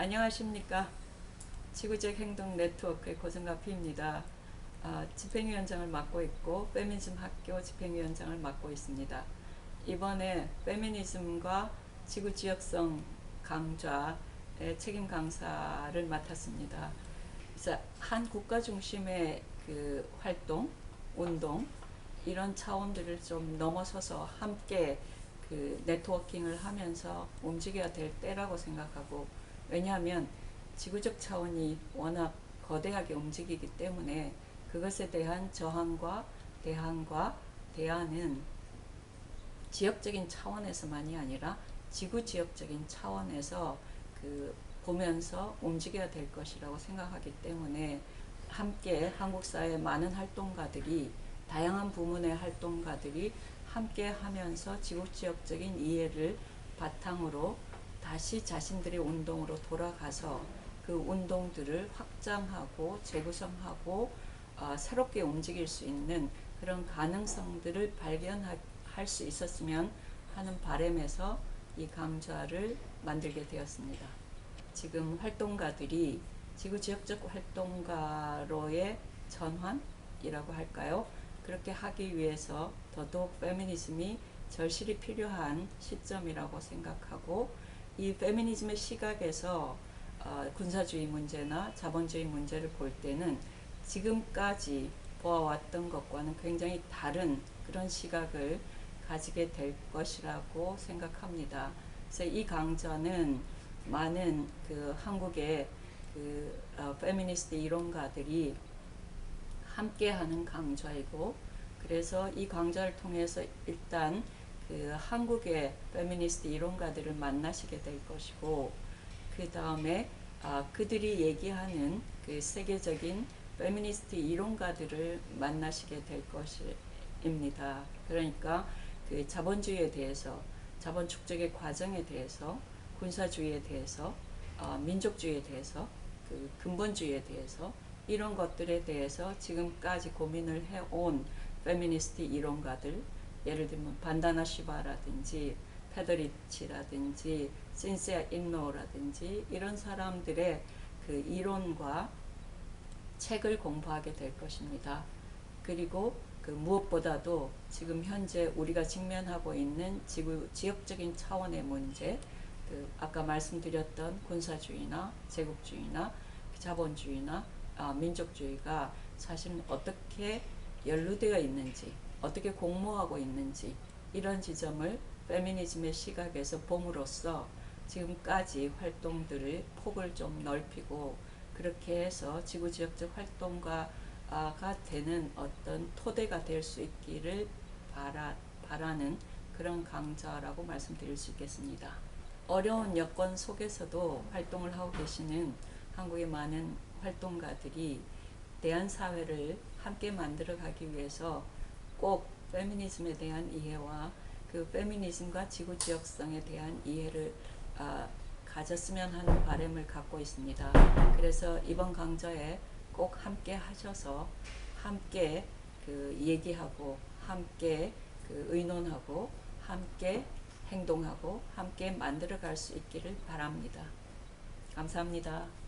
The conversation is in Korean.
안녕하십니까. 지구적 행동 네트워크의 고승가피입니다. 아, 집행위원장을 맡고 있고 페미니즘 학교 집행위원장을 맡고 있습니다. 이번에 페미니즘과 지구 지역성 강좌의 책임 강사를 맡았습니다. 그래서 한 국가 중심의 그 활동, 운동 이런 차원들을 좀 넘어서서 함께 그 네트워킹을 하면서 움직여야 될 때라고 생각하고 왜냐하면 지구적 차원이 워낙 거대하게 움직이기 때문에 그것에 대한 저항과 대항과 대안은 지역적인 차원에서만이 아니라 지구 지역적인 차원에서 그 보면서 움직여야 될 것이라고 생각하기 때문에 함께 한국 사회 많은 활동가들이 다양한 부문의 활동가들이 함께 하면서 지구 지역적인 이해를 바탕으로 다시 자신들의 운동으로 돌아가서 그 운동들을 확장하고 재구성하고 어, 새롭게 움직일 수 있는 그런 가능성들을 발견할 수 있었으면 하는 바람에서 이 강좌를 만들게 되었습니다. 지금 활동가들이 지구 지역적 활동가로의 전환이라고 할까요? 그렇게 하기 위해서 더더욱 페미니즘이 절실히 필요한 시점이라고 생각하고 이 페미니즘의 시각에서 어, 군사주의 문제나 자본주의 문제를 볼 때는 지금까지 보아왔던 것과는 굉장히 다른 그런 시각을 가지게 될 것이라고 생각합니다. 그래서 이 강좌는 많은 그 한국의 그 어, 페미니스트 이론가들이 함께하는 강좌이고 그래서 이 강좌를 통해서 일단 그 한국의 페미니스트 이론가들을 만나시게 될 것이고 그 다음에 아, 그들이 얘기하는 그 세계적인 페미니스트 이론가들을 만나시게 될 것입니다. 그러니까 그 자본주의에 대해서 자본 축적의 과정에 대해서 군사주의에 대해서 어, 민족주의에 대해서 그 근본주의에 대해서 이런 것들에 대해서 지금까지 고민을 해온 페미니스트 이론가들 예를 들면 반다나 시바라든지 페더리치라든지 신세아 인노라든지 이런 사람들의 그 이론과 책을 공부하게 될 것입니다. 그리고 그 무엇보다도 지금 현재 우리가 직면하고 있는 지구 지역적인 차원의 문제, 그 아까 말씀드렸던 군사주의나 제국주의나 자본주의나 아, 민족주의가 사실 어떻게 연루되어 있는지, 어떻게 공모하고 있는지 이런 지점을 페미니즘의 시각에서 봄으로써 지금까지 활동들을 폭을 좀 넓히고 그렇게 해서 지구 지역적 활동가가 되는 어떤 토대가 될 수 있기를 바라, 바라는 그런 강좌라고 말씀드릴 수 있겠습니다. 어려운 여건 속에서도 활동을 하고 계시는 한국의 많은 활동가들이 대한 사회를 함께 만들어 가기 위해서 꼭 페미니즘에 대한 이해와 그 페미니즘과 지구 지역성에 대한 이해를 아, 가졌으면 하는 바람을 갖고 있습니다. 그래서 이번 강좌에 꼭 함께 하셔서 함께 그 얘기하고 함께 그 의논하고 함께 행동하고 함께 만들어 갈 수 있기를 바랍니다. 감사합니다.